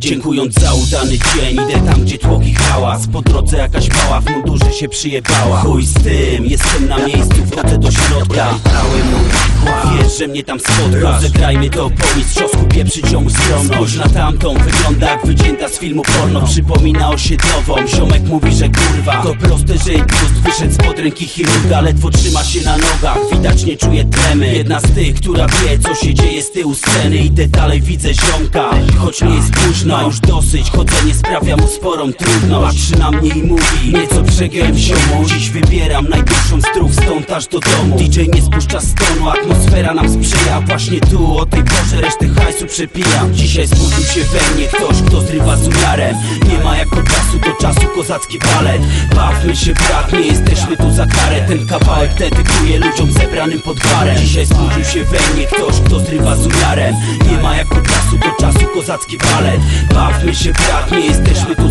Dziękując za udany dzień Idę tam gdzie tłoki hałas. Po drodze jakaś mała w mundurze się przyjebała. Chuj z tym, jestem na miejscu Wchodzę do środka. Cały mój Wiesz, że mnie tam spotkasz. Rozegrajmy to po mistrzowsku Pieprzyć ją skromność na tamtą, wygląda jak wycięta z filmu porno. Przypomina osiedlową. Ziomek mówi, że kurwa To proste, że jej gust wyszedł spod ręki chirurga. Ledwo trzyma się na nogach Widać nie czuje tremy. Jedna z tych, która wie co się dzieje z tyłu sceny. Idę dalej, widzę ziomka Choć nie jest późno. Już dosyć, chodzenie sprawia mu sporą trudność. Patrzy na mnie i mówi, nieco przegiąłem ziomu Dziś wybieram najdłuższą strów stąd aż do domu. DJ nie spuszcza stonu, atmosfera nam sprzyja. Właśnie tu, o tej porze resztę hajsu przepijam. Dzisiaj zbudził się we mnie ktoś, kto zrywa z umiarem. Nie ma jako czasu do czasu kozacki balet. Bawmy się brat, nie jesteśmy tu za karę. Ten kawałek dedykuję ludziom zebranym pod Dzisiaj zbudził się we mnie ktoś, kto zrywa z umiarem. Nie ma jako czasu do czasu kozacki balet. Bawmy się brat, nie jesteśmy tu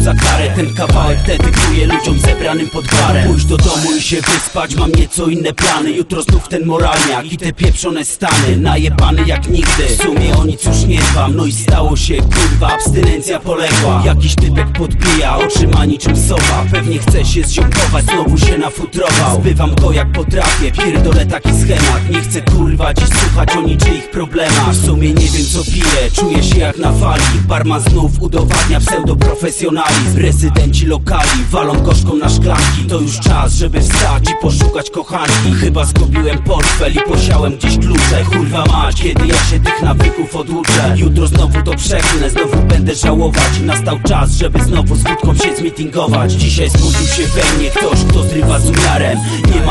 Ten kawałek dedykuję ludziom zebranym pod barem. Pójść do domu i się wyspać, mam nieco inne plany. Jutro znów ten moralniak i te pieprzone stany. Najebany jak nigdy, w sumie o nic już nie dbam. No i stało się, kurwa, abstynencja poległa. Jakiś typek podbija, oczyma niczym sowa. Pewnie chce się zziomkować, znowu się nafutrował. Zbywam go jak potrafię, pierdolę taki schemat. Nie chcę kurwa dziś słuchać o niczyich problemach. W sumie nie wiem co piję, czuję się jak na fali. Barman znów udowadnia pseudoprofesjonalizm Rezydenci lokali walą gorzką na szklanki. To już czas, żeby wstać i poszukać kochanki. Chyba zgubiłem portfel i posiałem gdzieś klucze. Kurwa mać, kiedy ja się tych nawyków oduczę Jutro znowu to przeklnę, znowu będę żałować. Nastał czas, żeby znowu z wódką się zmitingować. Dzisiaj zbudził się we mnie ktoś, kto zrywa z umiarem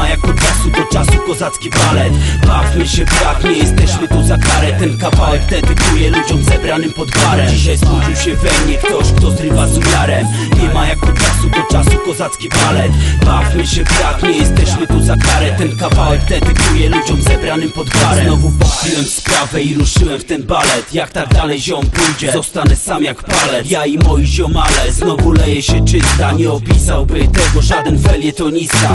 Ma jako czasu do czasu kozacki balet. Bawmy się brat, nie jesteśmy tu za karę. Ten kawałek dedykuję ludziom zebranym pod barem. Dzisiaj zbudził się we mnie ktoś, kto zrywa z umiarem Nie ma jako czasu do czasu kozacki balet. Bawmy się brat, nie jesteśmy tu za karę. Ten kawałek dedykuję ludziom zebranym pod barem. Znowu pochwiłem sprawę i ruszyłem w ten balet. Jak tak dalej ziom pójdzie, zostanę sam jak palet Ja i moi ziomale, znowu leje się czysta. Nie opisałby tego żaden felietonista